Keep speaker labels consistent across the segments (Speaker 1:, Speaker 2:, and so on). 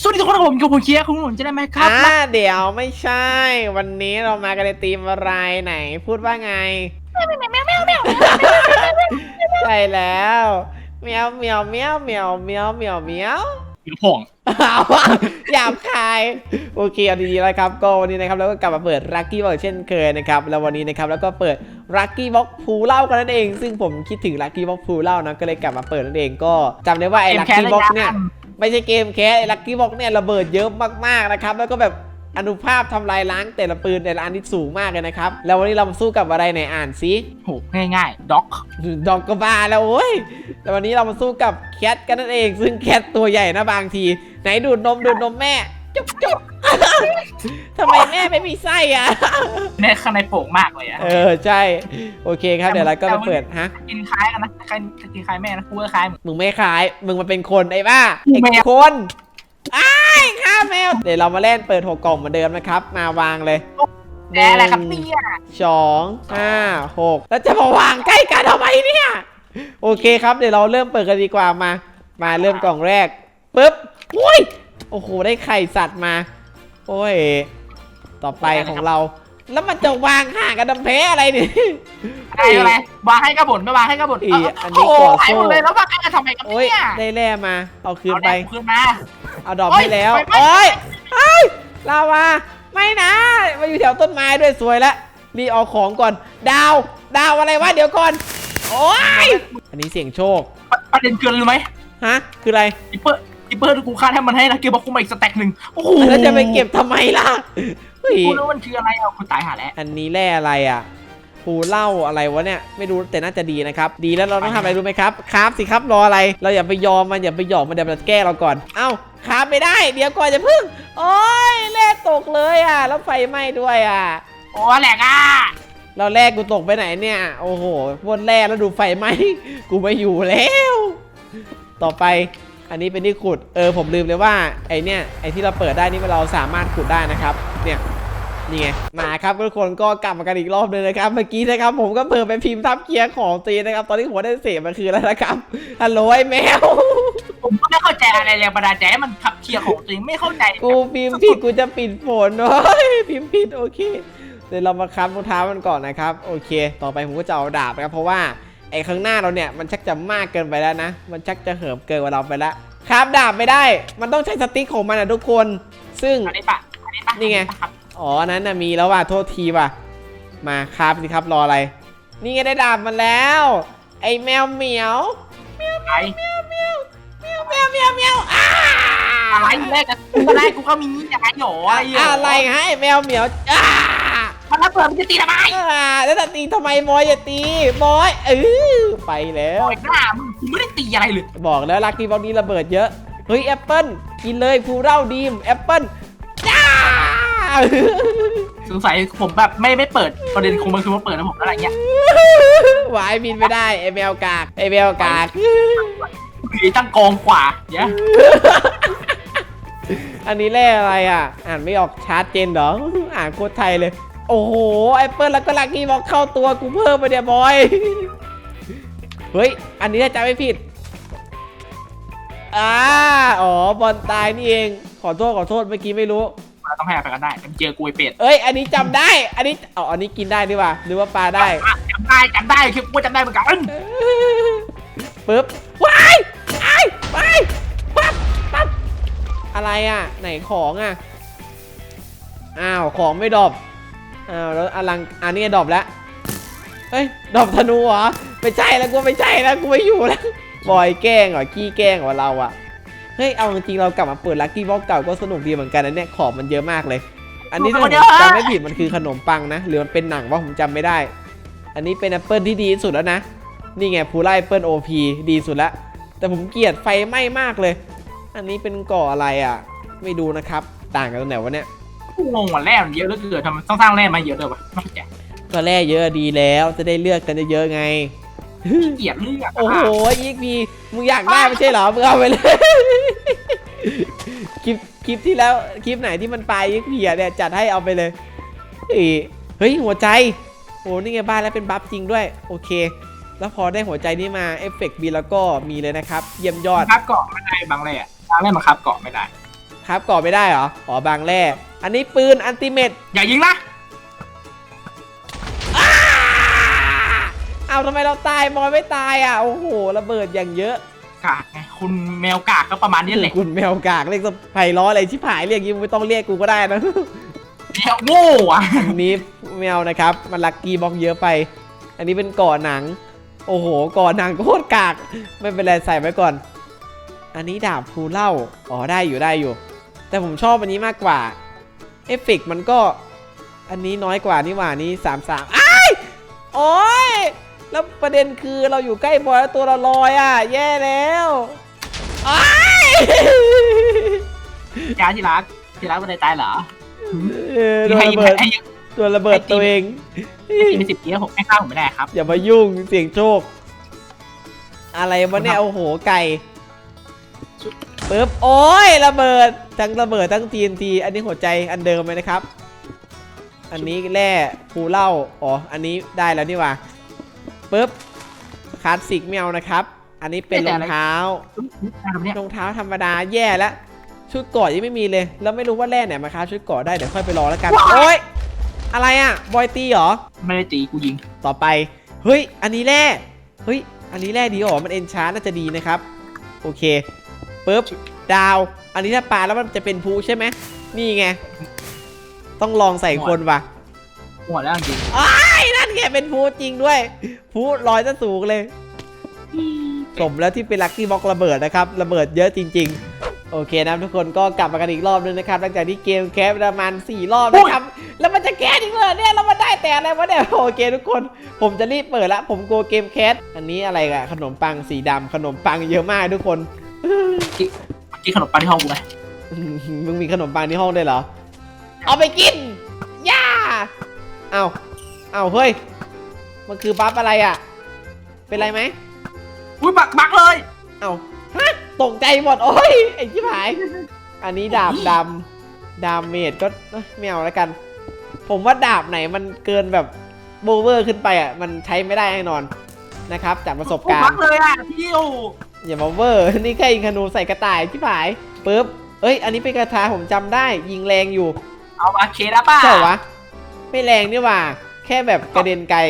Speaker 1: สวัสดีทุกคนครับผมกับผมเคียร์คุณผมจะได้ไหมครับ
Speaker 2: อ่าเดี๋ยวไม่ใช่ วันนี้เรามากันในทีมอะไรไหน พูดว่าไงใช่แล้วเมียวเมียวเมียวเมียวเมียวเมียวเมียว
Speaker 1: เดี๋ยวพ่อง
Speaker 2: เอาวะหยาบคายโอเคเอาดีๆแล้วครับก็วันนี้นะครับเราก็กลับมาเปิดลั c กี้บ็อกเช่นเคยนะครับแล้ววันนี้นะครับแล้วก็เปิดลั c กี้บ็อกพูเล่ากันนั่นเอง ซึ่งผมคิดถึงลั c กี้บ็อกพูเล่านะก็เลยกลับมาเปิดนั่นเองก็จำได้ว่าไอ้ลั c กี้บ็อกเนี่ย ไม่ใช่เกมแคสไอ้ลักกี้บ็อกเนี่ยระเบิดเยอะมากๆนะครับ แล้วก็แบบอนุภาพทำลายล้างแต่ละปืนแต่ละอันที่สูงมากเลยนะครับ แล้ววันนี้เรามาสู้กับอะไรไหนอ่านซิ
Speaker 1: โหง่ายๆด็อก
Speaker 2: ดอกกระบาแล้วโอ้ยแต่วันนี้เรามาสู้กับแคทกันนั่นเอง ซึ่งแคทตัวใหญ่นะบางที ไหนดูดนมดูดนมแม่จุ๊บจุ๊บ ทำไมแม่ไม่มีไส้อะ
Speaker 1: ในข้างในโป่งมากเลยอะ
Speaker 2: เออใช่ โอเคครับ เดี๋ยวเราก็มาเปิดฮะ
Speaker 1: กินคล้ายกันนะคล้ายกินคล้ายแม่นะกูก็คล้ายมึง
Speaker 2: มึงไม่ขาย มึงมาเป็นคนไอ้บ้า
Speaker 1: กู
Speaker 2: ไอ้
Speaker 1: แมว
Speaker 2: คนอ้ายข้าแมว เดี๋ยวเรามาเล่นเปิดหกกล่องเหมือนเดิมนะครับ มาวางเลย
Speaker 1: แหนอะไรครับเนี่ย
Speaker 2: สองห้าหกแล้วจะมาวางใกล้กันทำไมเนี่ย โอเคครับ เดี๋ยวเราเริ่มเปิดกันดีกว่ามา มาเริ่มกล่องแรกปึ๊บอุ้ย โอ้โห ได้ไข่สัตว์มา โอ้ย ต่อไปของเรา แล้วมันจะวางห่างกันดำเพอะไรเนี่ย
Speaker 1: อะไรอะไรวางให้กระบนไม่วางให้กระบน
Speaker 2: อีอันนี้
Speaker 1: โอ้
Speaker 2: ก่อ
Speaker 1: หาย
Speaker 2: โซ่
Speaker 1: หมดเลยแล้ววางให้กันทำไมกัน
Speaker 2: โอ้ย
Speaker 1: เนี่ย
Speaker 2: ได้แร่มา เอาคืน
Speaker 1: เอา
Speaker 2: ไป
Speaker 1: แดงคืนมา
Speaker 2: เอาดอก
Speaker 1: โอ๊ย
Speaker 2: ให้แล้ว
Speaker 1: ไฟไหม้
Speaker 2: เอ้ยเอ้ยลาวาไม่นะมาอยู่แถวต้นไม้ด้วยสวยแล้วรีบเอาของก่อน ดาว ดาวอะไรวะเดี๋ยวก่อนโอ้ยอันนี้เสียงโชค
Speaker 1: ประเด็นเกินรู้ไหม
Speaker 2: ฮะ คืออะไร
Speaker 1: อิปเปอร์ อิปเปอร์ที่กูคาดให้มันให้นะเกมบอกกูมาอีกสแต็กหนึ่งโอ้โห
Speaker 2: แล้วจะไปเก็บทำไมล่ะเฮ้ย
Speaker 1: กูรู้มันคืออะไรเอากูตายหาแล้ว
Speaker 2: อันนี้แร่อะไรอะปูเหล้าอะไรวะเนี่ยไม่รู้แต่น่าจะดีนะครับ ดีแล้วเราต้องทำอะไรรู้ไหมครับคราฟสิครับรออะไรเราอย่าไปยอมมันอย่าไปหยอกมันเดี๋ยวมันจะแก้เราก่อน เอ้าคราฟไม่ได้ เดี๋ยวก่อนจะพึ่งโอ้ยแร่ตกเลยอะ แล้วไฟไหม้ด้วยอะ
Speaker 1: โอ้แหลกอะ
Speaker 2: เราแรกกูตกไปไหนเนี่ยโอ้โหพนแร่แล้วดูไฟไหมกูไม่อยู่แล้ว ต่อไป อันนี้เป็นที่ขุด เออผมลืมเลยว่าไอเนี่ยไอที่เราเปิดได้นี่เราสามารถขุดได้นะครับ เนี่ยนี่ไงมาครับทุกคนก็กลับมากันอีกรอบนึงนะครับ เมื่อกี้นะครับ ผมก็เพิ่มไปพิมพ์ทับเกียร์ของตีนะครับ ตอนนี้หัวได้เสียมันคือแล้วนะครับฮัลโหลไอแมว
Speaker 1: ผมก็ไม่เข้าใจอะไรแรงบันดาลใจให้มันขับเคลียร์ของตัวเองไม่เข้าใจ
Speaker 2: กูพิมพ์ผิดกูจะปิดฝนโอ้ยพิมพ์ผิดโอเค เดี๋ยวเรามาคับรองเท้ามันก่อนนะครับ โอเค ต่อไปผมก็จะเอาดาบนะครับเพราะว่า ไอ้ข้างหน้าเราเนี่ยมันชักจะมากเกินไปแล้วนะ มันชักจะเหิมเกินกว่าเราไปแล้วครับดาบไม่ได้ มันต้องใช้สติ๊กของมันนะทุกคน ซึ่ง
Speaker 1: อันนี้ปะอันนี้ปะ
Speaker 2: นี่ไง
Speaker 1: ครับ
Speaker 2: อ๋ออันนั้นนะมีแล้วว่ะโทษทีว่ะ มาครับสิครับรออะไร นี่ไงได้ดาบมันแล้วไอ้แมวเหมียว
Speaker 1: ไอ้
Speaker 2: แมวเหมียวแมวเหมียวอ้า
Speaker 1: อะไรแรกกันกูก็ได้กูก็มีอย่างไรหรออะไรหรอ
Speaker 2: อะไรฮะไอ้แมวเหมียวอ้า
Speaker 1: มันระเบิดมันจะตีทำไม
Speaker 2: อ่าแล้วจะตีทำไมบอยอย่าตีบอยเออไปแล้ว
Speaker 1: โอ้ยหน้ามึงกูไม่ได้ตีอะไรเลย
Speaker 2: บอกแล้วลักกี้บ็อกนี้ระเบิดเยอะ เฮ้ยแอปเปิลกินเลยภูเร่าดีมแอปเปิลจ้า
Speaker 1: สงสัยผมแบบไม่ไม่เปิดประเด็นคงมันคือว่าเปิดแล้วผมอะไรเงี้ย
Speaker 2: หวายบินไม่ได้ไอแมวกากไอแมวกาก
Speaker 1: คือตั้งกองขวาเนี้ย
Speaker 2: อันนี้แร่อะไรอะ อ่านไม่ออกชาร์จเจนเหรอ อ่านโคตรไทยเลย โอ้โหแอปเปิลแล้วก็ลักกี้บ็อกเข้าตัวกูเพิ่มไปเดียบอย เฮ้ย อันนี้ถ้าจำไม่ผิดอ่าอ๋อบอลตายนี่เอง ขอโทษขอโทษเมื่อกี้ไม่รู้
Speaker 1: เราต้องให้ไปกันได้แต่เจอกูไอเป็ด
Speaker 2: เอ้ย อันนี้จำได้ อันนี้อ๋ออันนี้กินได้ดีว่าหรือว่าปลาได้
Speaker 1: จำได้จำได้คือกูจำได้เหมือนกัน
Speaker 2: ปึ๊บว้ายไอ้ไปปั๊บปั๊บอะไรอะ ไหนของอะ อ้าว ของไม่ดรอป อ้าวแล้วอลังอันนี้ดรอปแล้วเฮ้ยดรอปธนูเหรอไม่ใช่แล้วกูไม่ใช่แล้วกูไม่อยู่แล้วบอยแกล้งเหรอขี้แกล้งเหรอเราอะเฮ้ยเอาจริงๆเรากลับมาเปิดลักกี้บ็อกเก่าก็สนุกดีเหมือนกันนะเนี่ยของมันเยอะมากเลย อันนี้ถ้าผมจำไม่ผิดมันคือขนมปังนะหรือมันเป็นหนังว่าผมจำไม่ได้ อันนี้เป็นแอปเปิลที่ดีที่สุดแล้วนะนี่ไงพูไลแอปเปิลโอพีดีสุดแล้วแต่ผมเกลียดไฟไหม้มากเลย อันนี้เป็นก่ออะไรอะ ไม่ดูนะครับ ต่างกันตรงไหนวะเนี่ย
Speaker 1: กู งงว่าแร่มันเยอะเหลือเกินทำไมต้องสร้างแร่มาเยอะเลยวะไม่เข้าใจ
Speaker 2: ก็แร่เยอะดีแล้วจะได้เลือกกันเยอะๆไง
Speaker 1: เกลียดเลือก
Speaker 2: โอ้โหอีกพีมึงอยากได้ไม่ใช่เหรอมึงเอาไปเลย คลิปคลิปที่แล้วคลิปไหนที่มันปลายอีกพีอะเนี่ยจัดให้เอาไปเลยเฮ้ยเฮ้ยหัวใจโอ้นี่ไงบ้านแล้วเป็นบัฟจริงด้วย โอเค แล้วพอได้หัวใจนี้มาเอฟเฟกต์บีแล้วก็มีเลยนะครับ เยี่ยมยอด
Speaker 1: คับเกาะไม่ได้บางแร่บางแร่มันคับเกาะไม่ได้
Speaker 2: ครับก่อไม่ได้เหรอ อ๋อบางแร่อันนี้ปืนอันติเมต
Speaker 1: อย่ายิงนะ
Speaker 2: เอาทำไมเราตายมอยไม่ตายอะ โอ้โหระเบิดอย่างเยอะ
Speaker 1: กากไงคุณแมวกากก็ประมาณนี้แหละ
Speaker 2: คุณแมวกากเรียกสไพล้ออะไรชิบหายเรียกยิ้มไม่ต้องเรียกกูก็ได้นะ
Speaker 1: แมวโง่อะ
Speaker 2: อันนี้แมวนะครับ มันลักกี้บล็อกเยอะไป อันนี้เป็นก่อหนัง โอ้โหก่อหนังโคตรกาก ไม่เป็นไรใส่ไว้ก่อน อันนี้ดาบภูเล่า อ๋อได้อยู่ได้อยู่ แต่ผมชอบอันนี้มากกว่า เอฟเฟกต์มันก็อันนี้น้อยกว่านี่หว่านี่สามสามอ้ายโอ้ยแล้วประเด็นคือเราอยู่ใกล้บอยแล้วตัวเราลอยอะ แย่แล้วอ้าย
Speaker 1: ยาที่รักที่รักมันได้ตายเหรอ
Speaker 2: เออโดน
Speaker 1: ให้
Speaker 2: ระเบิด
Speaker 1: ให้
Speaker 2: ตัวระเบิดตัวเอง
Speaker 1: ยิงไปสิบทีแล้วผมให้ข้าวผมไม่ได้ครับ
Speaker 2: อย่ามายุ่งเสียงโชค อะไรวะเนี่ยโอ้โหไก่ ปึ๊บโอ้ยระเบิดทั้งระเบิดทั้ง TNT อันนี้หัวใจอันเดิมเลยนะครับ อันนี้แร่ภูเหล่าอ๋ออันนี้ได้แล้วนี่หว่าปึ๊บคลาสสิกแมวนะครับ อันนี้เป็นรองเท้า
Speaker 1: ทำเนี้ย
Speaker 2: รองเท้าธรรมดาแย่แล้วชุดเกราะยังไม่มีเลย แล้วไม่รู้ว่าแร่ไหนมาครับชุดเกราะได้เดี๋ยวค่อยไปรอแล้วกันโอ๊ยอะไรอะบอยตีเหรอ
Speaker 1: ไม่ได้ตีกูยิง
Speaker 2: ต่อไปเฮ้ยอันนี้แร่เฮ้ยอันนี้แร่ดีเหรอมันเอนชาร์น่าจะดีนะครับ โอเค ปึ๊บดาว อันนี้ถ้าปาแล้วมันจะเป็นภูใช่ไหมนี่ไง ต้องลองใส่คนว่ะ
Speaker 1: หัวแล้วจริง
Speaker 2: ไอ้ายนั่นไงเป็นภูจริงด้วยภูลอยจะสูงเลยสมแล้วที่เป็นลัคกี้บ็อกระเบิดนะครับ ระเบิดเยอะจริง ๆ โอเคนะทุกคนก็กลับมากันอีกรอบนึงนะครับหลังจากที่เกมแคปประมาณ4รอบนะครับแล้วมันจะแคสอีกเลยเนี่ยแล้วมันได้แต่อะไรวะเนี่ยโอเคทุกคน ผมจะรีบเปิดละผมกลัวเกมแคสอันนี้อะไรอะขนมปังสีดำขนมปังเยอะมากทุกคน
Speaker 1: กินขนมปังที่ห้องกูไง
Speaker 2: มึงมีขนมปังที่ห้องด้วยเหรอ เอาไปกิน ย่า เอาเอาเฮ้ย มันคือบัฟอะไรอะเป็นไรไหม
Speaker 1: อุ้ยบักบักเลย
Speaker 2: เอาฮะตกใจหมด โอ้ย ไอ้ชิบหาย อันนี้ดาบดำ ดาเมจก็เอ้ยไม่เอาแล้วกัน ผมว่าดาบไหนมันเกินแบบโบเวอร์ขึ้นไปอะ มันใช้ไม่ได้แน่นอนนะครับ จากประสบการ
Speaker 1: บั
Speaker 2: ณ์
Speaker 1: กเลยอะพี่โอ
Speaker 2: อย่ามาเวอร์ นี่แค่ยิงธนูใส่กระต่ายชิบหายปึ๊บเอ้ย อันนี้เป็นกระทาผมจำได้ ยิงแรงอยู่
Speaker 1: เอาอาเคแล้วป่ะ
Speaker 2: ใช่เหรอวะ ไม่แรงนี่หว่า แค่แบบกระเด็นไกล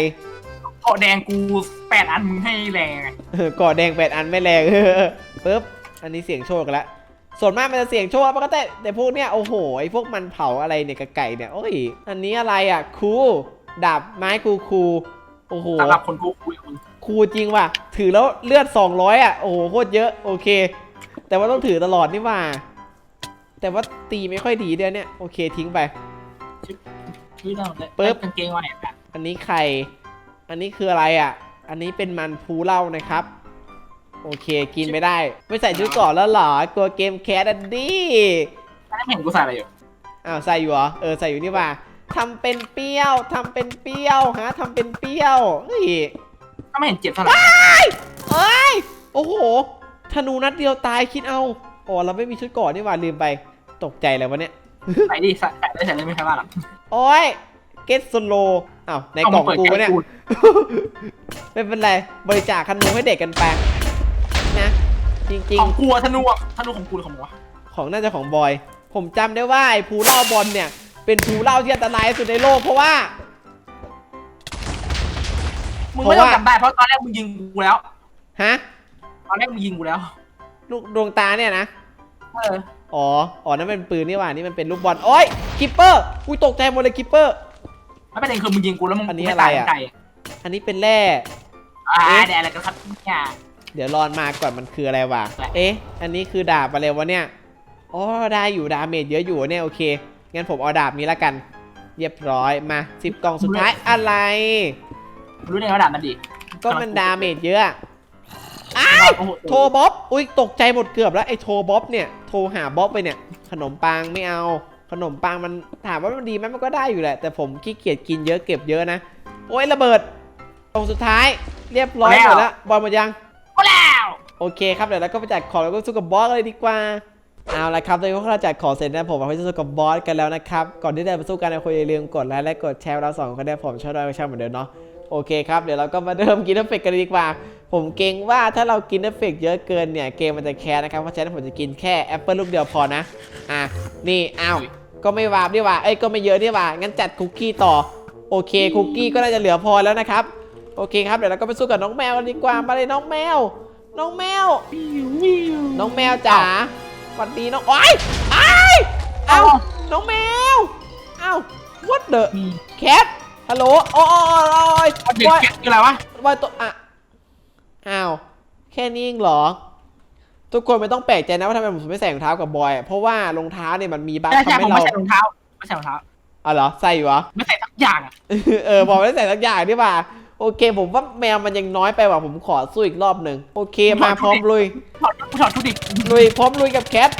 Speaker 1: เกาะแดงกูแปดอันมึงให้แรงไง
Speaker 2: เออก่อแดงแปดอันไม่แรงปึ๊บอันนี้เสียงโชคกันละส่วนมากมันจะเสียงโชคแล้วมันก็แต่แต่พวกเนี้ยโอ้โหไอพวกมันเผาอะไรเนี่ยกับไก่เนี่ยโอ้ยอันนี้อะไรอะคูดาบไม้คูคูโอ้โห
Speaker 1: สำหรับคนกูคุยคุณ
Speaker 2: คูจริงว่ะ ถือแล้วเลือด 200 อะ โอ้โหโคตรเยอะโอเค แต่ว่าต้องถือตลอดนี่หว่า แต่ว่าตีไม่ค่อยดีเดี๋ยวเนี้ยโอเคทิ้งไป
Speaker 1: ชื่อเราเลย
Speaker 2: ปึ๊บ
Speaker 1: กางเกงมาเนี่ย
Speaker 2: อันนี้ไข่ อันนี้คืออะไรอะ อันนี้เป็นมันพูเหล่านะครับ โอเคกินไม่ได้ ไม่ใส่ชุดเก่อนแล้วเหรอกลัวเกมแคสอันดี้
Speaker 1: ไม่เห็นกูใส่อะไรอยู่
Speaker 2: อ้าวใส่อยู่เหรอ เออใส่อยู่นี่ว่าทำเป็นเปรี้ยวทำเป็นเปรี้ยวฮะทำเป็นเปรี้ยวเฮ้ย
Speaker 1: ก็ ไม่เห็นเจ็บเท่าไหร่
Speaker 2: เอ้ยโอ้โหธนูนัดเดียวตายคิดเอาอ๋อเราไม่มีชุดเก่อนนี่หว่าลืมไปตกใจเลยวะเนี่ย
Speaker 1: ใส่ดิใส่ใส่ได้ใส่เลยไม่ใช่ว่าหรอก
Speaker 2: โอ้ยเกตสโลอ้าวในกล่องกูวะเนี่ยไม่เป็นไรบริจาคขนมให้เด็กกันไปนะจริง
Speaker 1: ของกูอะธนูอะธนูของกูหรือของมึงวะ
Speaker 2: ๆของน่าจะของบอย ผมจำได้ว่าไอ้ภูเล่าบอลเนี่ยเป็นภูเล่าที่อันตรายที่สุดในโลกเพราะว่า
Speaker 1: มึงไม่ต้องจำได้เพราะตอนแรกมึงยิงกูแล้ว
Speaker 2: ฮะ
Speaker 1: ตอนแรกมึงยิงกูแล้ว
Speaker 2: ลูกดวงตาเนี่ยนะ
Speaker 1: เออ
Speaker 2: อ๋อ อ๋อ นั่นเป็นปืนนี่หว่า นี่มันเป็นลูกบอล โอ้ยคิปเปอร์ อุ้ยตกใจหมดเลยคิปเปอร์
Speaker 1: ไม่เป็นไรคือมึงยิงกูแล้วมึง
Speaker 2: อันนี้
Speaker 1: ม่
Speaker 2: อะไร
Speaker 1: ตาย
Speaker 2: อะ
Speaker 1: ไก่
Speaker 2: อันนี้เป็นแร่
Speaker 1: อ่า
Speaker 2: เอ๊ะ
Speaker 1: แดดอะไรกันครับเนี่ย
Speaker 2: เดี๋ยวรอนมาก่อนมันคืออะไรวะ
Speaker 1: อะไร
Speaker 2: เอ๊ะ อันนี้คือดาบอะไรวะเนี่ย อ๋อ ได้อยู่ดาเมจเยอะอยู่เนี่ยโอเค งั้นผมเอาดาบนี้ละกัน เรียบร้อย มาสิบกล่องสุดท้ายอะไร
Speaker 1: รู้ได้ไงว่าด่ามันดี
Speaker 2: ก็มันดาเมจเยอะ
Speaker 1: โอ้โห
Speaker 2: โทรบ๊อบ อุ้ยตกใจหมดเกือบแล้วไอ้โทรบ๊อบเนี่ย โทรหาบ๊อบไปเนี่ย ขนมปังไม่เอา ขนมปังมันถามว่ามันดีไหมมันก็ได้อยู่แหละ แต่ผมขี้เกียจกินเยอะเก็บเยอะนะ โอ้ยระเบิดกล่องสุดท้ายเรียบร้อยหมดแล้วบอลหมดยัง
Speaker 1: ก็แล้ว
Speaker 2: โอเคครับเดี๋ยวเราก็ไปจัดของแล้วก็สู้กับบอสเลยดีกว่าเอาละครับตอนนี้พวกเราจัดของเสร็จนะผมเราไปสู้กับบอสกันแล้วนะครับ ก่อนที่จะไปสู้กันนะคุณอย่าลืมกดไลค์และกดแชร์เราสองคนได้ผมชอบด้วยไม่ชอบเหมือนเดิมเนาะ โอเคครับ เดี๋ยวเราก็มาเริ่มกินเอฟเฟกกันดีกว่า ผมเกรงว่าถ้าเรากินเอฟเฟกเยอะเกินเนี่ย เกมมันจะแคร์นะครับ เพราะฉะนั้นผมจะกินแค่แอปเปิลลูกเดียวพอนะ อะ นี่ อ้าว ก็ไม่วาบดีว่า เอ้ย ก็ไม่เยอะดีว่า งั้นจัดคุกกี้ต่อ โอเค คุกกี้ก็น่าจะเหลือพอแล้วนะครับ โอเคครับ เดี๋ยวเราก็ไปสู้กับน้องแมวกันดีกว่า มาเลยน้องแมว น้องแมว น้องแมวจ๋าสวัสดีน้องโอ้ยไอ้ายเอ้าน้องแมว เอ้า what the cat ฮัลโหลโอ้ยโอ้ยโอ้ย
Speaker 1: เด็ก
Speaker 2: บอย
Speaker 1: แก๊สคืออะไรวะ
Speaker 2: บอยตัวอะอ้าว แค่นี้เองเหรอ ทุกคนไม่ต้องแปลกใจนะว่าทำไมผมไม่ใส่รองเท้ากับบอยอะเพราะว่ารองเท้าเนี่ยมันมีบั๊ก
Speaker 1: ไม่ใช่
Speaker 2: ทำ
Speaker 1: ผม
Speaker 2: ให้
Speaker 1: ไม่
Speaker 2: เรา
Speaker 1: ใส่รองเท้าไม่ใส่รองเท้า
Speaker 2: อ๋อเหรอ ใส่อยู่เหรอ
Speaker 1: ไม่ใส่สักอย่างอะ
Speaker 2: เออบอกไม่ได้ใส่สักอย่างดีกว่า โอเค ผมว่าแมวมันยังน้อยไปว่ะผมขอสู้อีกรอบหนึ่งโอเคมาพร้อมลุย
Speaker 1: ถอดถอดทุดิ
Speaker 2: ลุยพร้อมลุยกับแคท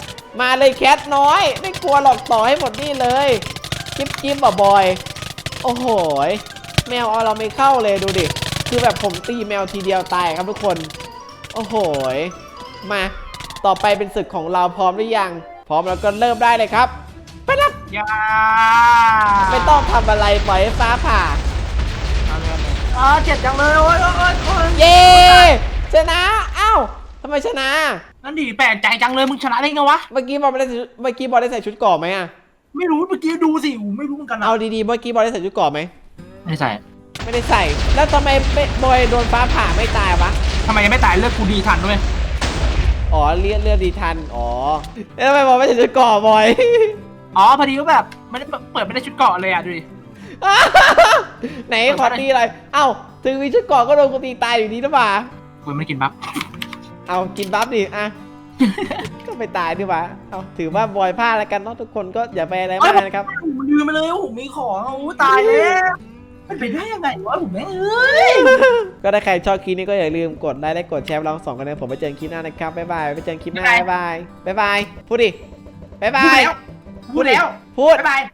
Speaker 2: มาเลยแคทน้อย ไม่กลัวหรอกต่อให้หมดนี่เลย จิ๊บจิ๊บบ่บอย โอ้โหยแมวเอาเราไม่เข้าเลยดูดิ คือแบบผมตีแมวทีเดียวตายครับทุกคน โอ้โหยมา ต่อไปเป็นศึกของเราพร้อมหรือยัง พร้อมแล้วก็เริ่มได้เลยครับ ไปรับ
Speaker 1: ยา
Speaker 2: ไม่ต้องทำอะไรปล่อยให้ฟ้าผ่า
Speaker 1: อ๋อเจ็บจังเลยโอ้ยโอ้ยโอ้ยโอ้ย
Speaker 2: เย้ชนะอ้าวทำไมชนะ
Speaker 1: นั่นดิแปลกใจจังเลยมึงชนะได้ไงวะ
Speaker 2: เมื่อกี้บอลไม่ได้ใส่ชุดเมื่อกี้บอลได้ใส่ชุดเก่อไหมอะ
Speaker 1: ไม่รู้เมื่อกี้ดูสิหูไม่รู้เหมือนกันนะ
Speaker 2: เอาดีๆ เมื่อกี้บอลได้ใส่ชุดเก่อไหม
Speaker 1: ไม่ใส่
Speaker 2: ไม่ได้ใส่ แล้วทำไมไม่บอยโดนฟ้าผ่าไม่ตายวะ
Speaker 1: ทำไมยังไม่ตายเลือกกูดีทันด้วย
Speaker 2: อ๋อเลือดเลือดดีทัน อ๋อแล้วทำไมบอยไม่ใส่ชุดเก่อบอย
Speaker 1: อ๋อพอดีว่าแบบไม่ได้เปิดไม่ได้ชุดเกาะเลยอะดูดิ
Speaker 2: ไหนขอตีอะไรเอ้า ถึงมีชุดเก่อก็โดนกูตีตายอยู่ดีหรือเปล่า
Speaker 1: กูไม่ได้กินบัฟ
Speaker 2: เอากินบัฟดิอะ ก็ไปตายดีกว่าเอาถือว่าบอยพลาดแล้วกันเนาะทุกคนก็อย่าไปอะไรมากนะครับ
Speaker 1: ผมลืมไปเลยว่าผมมีของโอ้ตายแล้วมันเป็นได้ยังไงวะผมแม่งเอ้ย
Speaker 2: ก็ถ้าใครชอบคลิปนี้ก็อย่าลืมกดไลค์และกดแชร์เราสองกันนะผมไปเจอกันคลิปหน้านะครับบ๊ายบายไปเจอกันคลิปหน้าบ๊ายบายบ๊ายบายพูดดิบ๊ายบา
Speaker 1: พูด
Speaker 2: ย
Speaker 1: แล้วพูดแล้ว
Speaker 2: พูด
Speaker 1: บ๊ายบาย